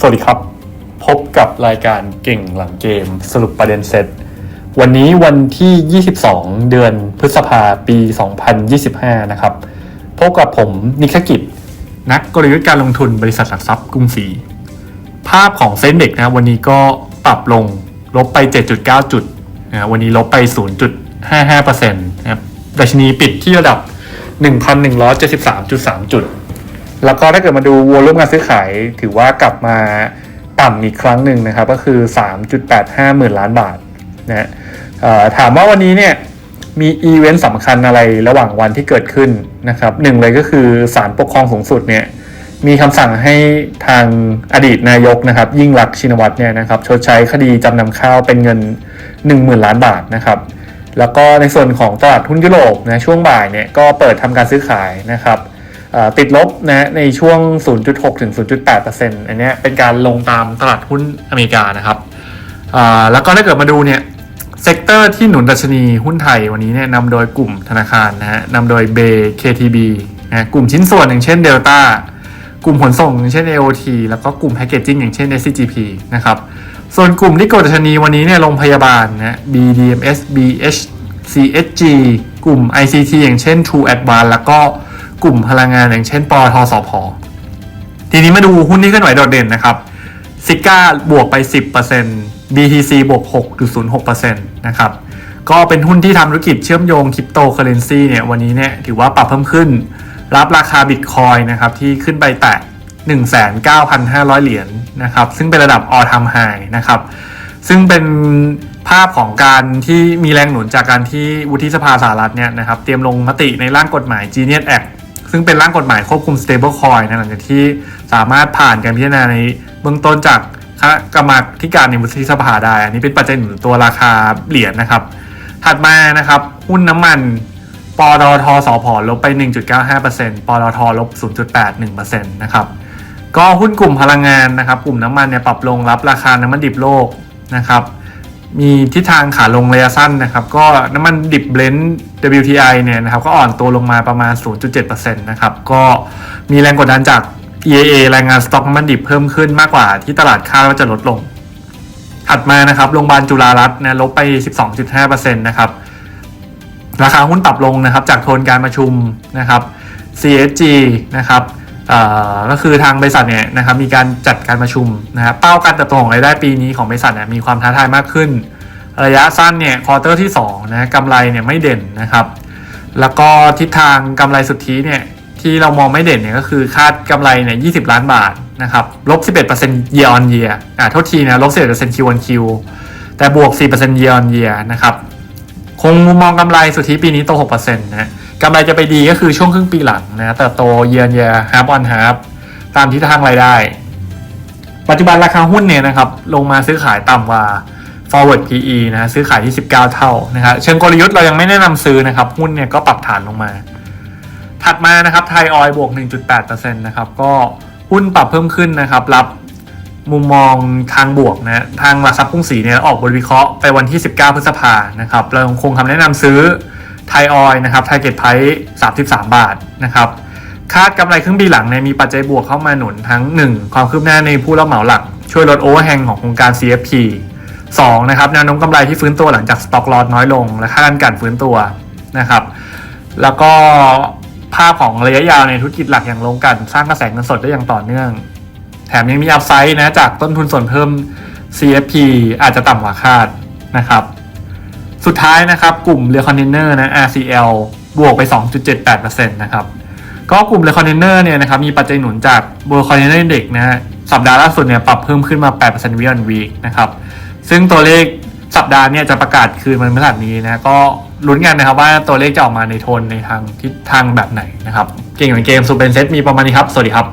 สวัสดีครับ พบกับรายการเก่งหลังเกมสรุปประเด็นเซตวันนี้วันที่ 22 เดือนพฤษภาปี 2025 นะครับ พบกับผมนิคกิจ นักกลยุทธ์การลงทุนบริษัทหลักทรัพย์กรุงศรีภาพของเซ็นเด็กนะวันนี้ก็ปรับลงลบไป 7.9 จุดนะวันนี้ลบไป 0.55%นะครับดัชนีปิดที่ระดับ 1,173.3 จุด แล้วก็ถ้าเกิดมาดูวอลุ่มการซื้อขาย ถือว่ากลับมาต่ำอีกครั้งหนึ่งนะครับ ก็คือ 3.85 หมื่นล้านบาทนะฮะถามว่าวันนี้เนี่ยมีอีเวนต์สำคัญอะไรระหว่างวันที่เกิดขึ้นนะครับหนึ่งเลยก็คือศาลปกครองสูงสุดเนี่ยมีคำสั่งให้ทางอดีตนายกนะครับ ยิ่งรักชินวัตรเนี่ยนะครับชดใช้คดีจำนำข้าวเป็นเงิน 10,000 ล้านบาทนะครับแล้วก็ในส่วนของตลาดหุ้นยุโรปนะช่วงบ่ายเนี่ยก็เปิดทำการซื้อขายนะครับ ติดลบนะในช่วง 0.6 ถึง 0.8%อันเนี้เป็นการลงตามตลาดหุ้นอเมริกานะครับแล้วก็ถ้าเกิดมาดูเนี่ยเซกเตอร์ที่หนุนดัชนีหุ้นไทยวันนี้เนี่ยนำโดยกลุ่มธนาคารนะฮะนำโดยเบ KTB นะกลุ่มชิ้นส่วนอย่างเช่น Delta กลุ่มขนส่งอย่างเช่น AOT แล้วก็กลุ่มแพ c เกจจิ้งอย่างเช่น SCGP นะครับส่วนกลุ่มที่กดดัชนีวันนี้เนี่ยโรงพยาบาลนะ BDMS BH CSG กลุ่ม ICT อย่างเช่น True Advance แล้วก็ กลุ่มพลังงานอย่างเช่นปตทสพทีนี้มาดูหุ้นที่เคลื่อนไหวโดดเด่นนะครับซิก้าบวกไป 10% BTC บวก 6.06%นะครับก็เป็นหุ้นที่ทำธุรกิจเชื่อมโยงคริปโตเคอเรนซีเนี่ยวันนี้เนี่ยถือว่าปรับเพิ่มขึ้น รับราคาบิตคอยนะครับที่ขึ้นไปแตะ 19,500 เหรียญนะครับซึ่งเป็นระดับ all time high นะครับซึ่งเป็นภาพของการที่มีแรงหนุนจากการที่วุฒิสภาสหรัฐเนี่ยนะครับเตรียมลงมติในร่างกฎหมาย Genius Act ซึ่งเป็นร่างกฎหมายควบคุม stablecoin นะหลังจากที่สามารถผ่านการพิจารณาในเบื้องต้นจากคณะกรรมาการในวุฒิสภาได้ อันนี้เป็นปัจจัยหนุนตัวราคาเหรียญนะครับ ถัดมานะครับหุ้นน้ำมันปตทอสอพลบไป 1.95%ปตทอลบ 0.81%นะครับ ก็หุ้นกลุ่มพลังงานนะครับ กลุ่มน้ำมันเนี่ยปรับลงรับราคาน้ำมันดิบโลกนะครับ มีทิศทางขาลงระยะสั้นนะครับ ก็น้ำมันดิบเบลนด์ WTI เนี่ยนะครับก็อ่อนตัวลงมาประมาณ 0.7%นะครับ ก็มีแรงกดดันจาก EIA รายงานสต็อกน้ำมันดิบเพิ่มขึ้นมากกว่าที่ตลาดคาดว่าจะลดลง ถัดมานะครับโรงพยาบาลจุฬารัตน์นะลบไป 12.5%นะครับราคาหุ้นปรับลงนะครับจากโทนการประชุมนะครับ CSG นะครับ ก็คือทางบริษัทเนี่ยนะครับมีการจัดการประชุมนะครับเป้าการเติบโตของรายได้ปีนี้ของบริษัทเนี่ยมีความท้าทายมากขึ้น ระยะสั้นเนี่ยควอเตอร์ที่2นะกำไรเนี่ยไม่เด่นนะครับ แล้วก็ทิศทางกำไรสุทธิเนี่ยที่เรามองไม่เด่นเนี่ยก็คือคาดกำไรเนี่ย20ล้านบาทนะครับลบ 11% year on year อ่าโทษทีนะลบ11% Q on Q แต่บวก 4% year on year นะครับคงมุมมองกำไรสุทธิปีนี้โต 6%นะ กำไรจะไปดีก็คือช่วงครึ่งปีหลังนะเติบโตเยือนเยีย half on half ตามทิศทางรายได้ ปัจจุบันราคาหุ้นเนี่ยนะครับ ลงมาซื้อขายต่ำกว่า forward PE นะฮะซื้อขายที่ 19 เท่านะครับเชิงกลยุทธ์เรายังไม่แนะนำซื้อนะครับ หุ้นเนี่ยก็ปรับฐานลงมา ถัดมานะครับไทยออยบวก 1.8%นะครับก็หุ้นปรับเพิ่มขึ้นนะครับ รับมุมมองทางบวกนะทางหลักทรัพย์กรุงศรีเนี่ยออกบทวิเคราะห์ไปวันที่ 19 พฤษภานะครับเราคงคำแนะนำซื้อ ไทยออยนะครับไทยเก็ตไพร33บาทนะครับคาดกำไรครึ่งปีหลังเนี่ยมีปัจจัยบวกเข้ามาหนุนทั้ง 1 ความคืบหน้าในผู้รับเหมาหลัก ช่วยลดโอเวอร์แฮงของโครงการ CFP 2 นะครับแนวโน้มกำไรที่ฟื้นตัวหลังจากสต็อกลอตน้อยลง และค่าการกันฟื้นตัวนะครับ แล้วก็ภาพของระยะยาวในธุรกิจหลักอย่างโรงกัน สร้างกระแสเงินสดได้อย่างต่อเนื่อง แถมยังมีอัพไซด์นะจากต้นทุนส่วนเพิ่ม CFP อาจจะต่ำกว่าคาดนะครับ สุดท้ายนะครับกลุ่มเรือคอนเทนเนอร์นะ RCL บวกไป 2.78%นะครับก็กลุ่มเรือคอนเทนเนอร์เนี่ยนะครับมีปัจจัยหนุนจากเบอร์คอนเทนเนอร์เด็กนะฮะสัปดาห์ล่าสุดเนี่ยปรับเพิ่มขึ้นมา8%วีออนวีนะครับซึ่งตัวเลขสัปดาห์เนี่ยจะประกาศคืนวันพฤหัสนี้นะก็ลุ้นกันนะครับว่าตัวเลขจะออกมาในโทนในทางทิศทางแบบไหนนะครับ เก่งเหมือนเกมซูเปอร์เซตมีประมาณนี้ครับ สวัสดีครับ